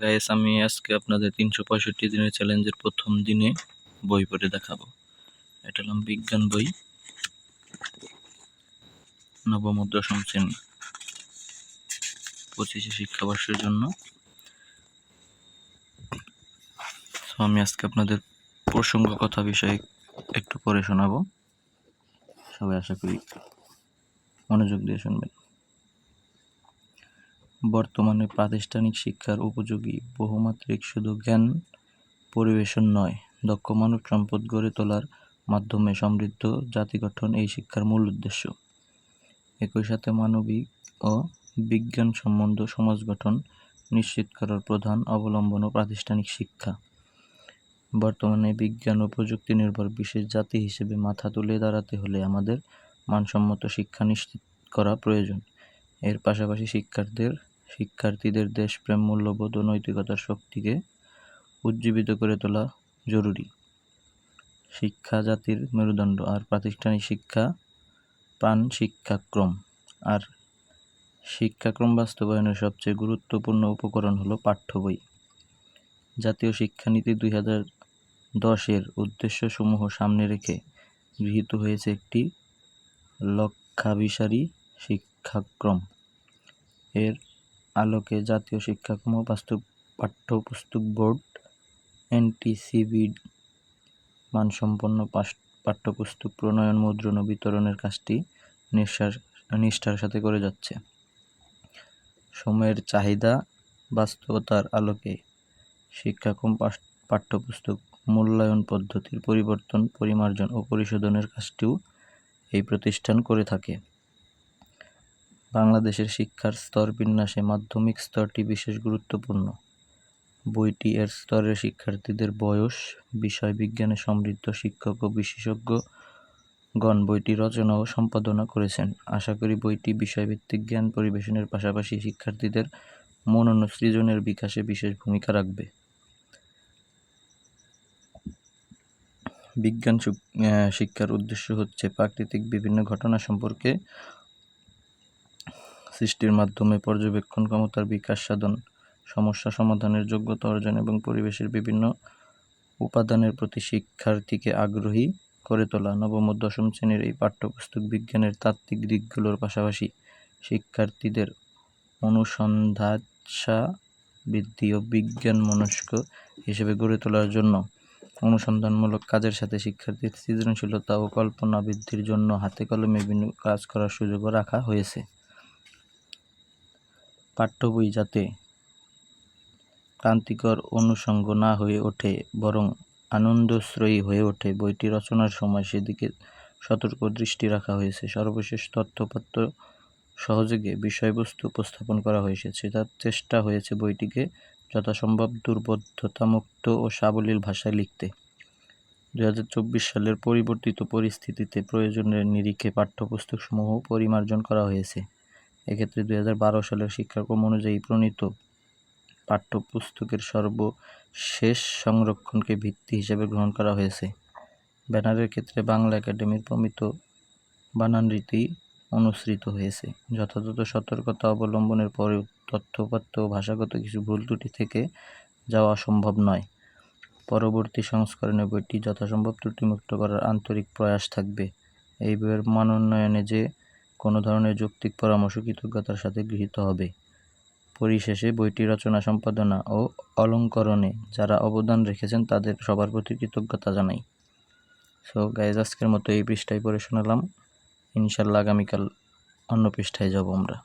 Guys আমি আজকে আপনাদের তিনশো পঁয়ষট্টি দিনের চ্যালেঞ্জের প্রথম দিনে বই পড়ে দেখাবো। এটা হলাম বিজ্ঞান বই। নবম দশম শ্রেণি। পঁচিশে শিক্ষাবর্ষের জন্য। আমি আজকে আপনাদের প্রসঙ্গ কথা বিষয়ে একটু পরে শোনাবো। সবাই আশা করি মনোযোগ দিয়ে শুনবেন। বর্তমানে প্রাতিষ্ঠানিক শিক্ষার উপযোগী বহুমাত্রিক শুধু জ্ঞান পরিবেশন নয়, দক্ষ মানব সম্পদ গড়ে তোলার মাধ্যমে সমৃদ্ধ জাতি গঠন এই শিক্ষার মূল উদ্দেশ্য। একই সাথে মানবিক ও বিজ্ঞান সম্বন্ধ সমাজ গঠন নিশ্চিত করার প্রধান অবলম্বন ও প্রাতিষ্ঠানিক শিক্ষা। বর্তমানে বিজ্ঞান ও প্রযুক্তি নির্ভর বিশেষ জাতি হিসেবে মাথা তুলে দাঁড়াতে হলে আমাদের মানসম্মত শিক্ষা নিশ্চিত করা প্রয়োজন। এর পাশাপাশি শিক্ষার্থীদের শিক্ষার্থীদের দেশপ্রেম, মূল্যবোধ ও নৈতিকতার শক্তিকে উজ্জীবিত করে তোলা জরুরি। শিক্ষা জাতির মেরুদণ্ড আর প্রাতিষ্ঠানিক শিক্ষা প্রাণ শিক্ষাক্রম। আর শিক্ষাক্রম বাস্তবায়নের সবচেয়ে গুরুত্বপূর্ণ উপকরণ হলো পাঠ্য বই। জাতীয় শিক্ষানীতি দুই হাজার দশের উদ্দেশ্যসমূহ সামনে রেখে গৃহীত হয়েছে একটি লক্ষাভিসারী শিক্ষাক্রম। এর আলোকে জাতীয় শিক্ষাক্রম বাস্তব পাঠ্যপুস্তক বোর্ড, এনটিসিবি মানসম্পন্ন পাঠ্যপুস্তক প্রণয়ন, মুদ্রণ ও বিতরণের কাজটি নিঃশ্বাস নিষ্ঠার সাথে করে যাচ্ছে। সময়ের চাহিদা বাস্তবতার আলোকে শিক্ষাক্রম পাঠ্যপুস্তক মূল্যায়ন পদ্ধতির পরিবর্তন, পরিমার্জন ও পরিশোধনের কাজটিও এই প্রতিষ্ঠান করে থাকে। বাংলাদেশের শিক্ষার স্তর বিন্যাসে মাধ্যমিক স্তরটি বিশেষ গুরুত্বপূর্ণ। বইটি এর স্তরের শিক্ষার্থীদের বয়স, বিষয় বিজ্ঞানে সমৃদ্ধ শিক্ষক ও বিশেষজ্ঞগণ বইটি রচনা ও সম্পাদনা করেছেন। আশা করি বইটি বিষয়ভিত্তিক জ্ঞান পরিবেশনের পাশাপাশি শিক্ষার্থীদের মনন সৃজনের বিকাশে বিশেষ ভূমিকা রাখবে। বিজ্ঞান শিক্ষার উদ্দেশ্য হচ্ছে প্রাকৃতিক বিভিন্ন ঘটনা সম্পর্কে সৃষ্টির মাধ্যমে পর্যবেক্ষণ ক্ষমতার বিকাশ সাধন, সমস্যা সমাধানের যোগ্যতা অর্জন এবং পরিবেশের বিভিন্ন উপাদানের প্রতি শিক্ষার্থীকে আগ্রহী করে তোলা। নবম ও দশম শ্রেণির এই পাঠ্যপুস্তক বিজ্ঞানের তাত্ত্বিক দিকগুলোর পাশাপাশি শিক্ষার্থীদের অনুসন্ধানসা বৃদ্ধি ও বিজ্ঞান মনস্ক হিসেবে গড়ে তোলার জন্য অনুসন্ধানমূলক কাজের সাথে শিক্ষার্থীর সৃজনশীলতা ও কল্পনা বৃদ্ধির জন্য হাতে কলমে বিভিন্ন কাজ করার সুযোগও রাখা হয়েছে। পাঠ্য বই যাতে ক্লান্তিকর অনুষঙ্গ না হয়ে ওঠে, বরং আনন্দশ্রয়ী হয়ে ওঠে। বইটি রচনার সময় সেদিকে সতর্ক দৃষ্টি রাখা হয়েছে। সর্বশেষ তথ্যপত্র সহযোগে বিষয়বস্তু উপস্থাপন করা হয়েছে। তার চেষ্টা হয়েছে বইটিকে যথাসম্ভব দুর্বোধ্যতামুক্ত ও সাবলীল ভাষায় লিখতে। দু হাজার চব্বিশ সালের পরিবর্তিত পরিস্থিতিতে প্রয়োজনের নিরিখে পাঠ্যপুস্তকসমূহ পরিমার্জন করা হয়েছে। এক্ষেত্রে দু হাজার বারো সালের শিক্ষাক্রম অনুযায়ী প্রণীত পাঠ্যপুস্তকের সর্বশেষ সংরক্ষণকে ভিত্তি হিসেবে গ্রহণ করা হয়েছে। ব্যানারের ক্ষেত্রে বাংলা একাডেমির প্রমিত বানান রীতি অনুসৃত হয়েছে। যথাযথ সতর্কতা অবলম্বনের পরেও তথ্যপাত্র ও ভাষাগত কিছু ভুল ত্রুটি থেকে যাওয়া সম্ভব নয়। পরবর্তী সংস্করণে বইটি যথাসম্ভব ত্রুটিমুক্ত করার আন্তরিক প্রয়াস থাকবে। এই বইয়ের মানোন্নয়নে যে কোনো ধরনের যৌক্তিক পরামর্শ কৃতজ্ঞতার সাথে গৃহীত হবে। পরিশেষে বইটি রচনা, সম্পাদনা ও অলঙ্করণে যারা অবদান রেখেছেন তাদের সবার প্রতি কৃতজ্ঞতা জানাই। সো গাইজ আজকের মতো এই পৃষ্ঠায় পড়ে শোনালাম। ইনশাল্লাহ আগামীকাল অন্য পৃষ্ঠায় যাব আমরা।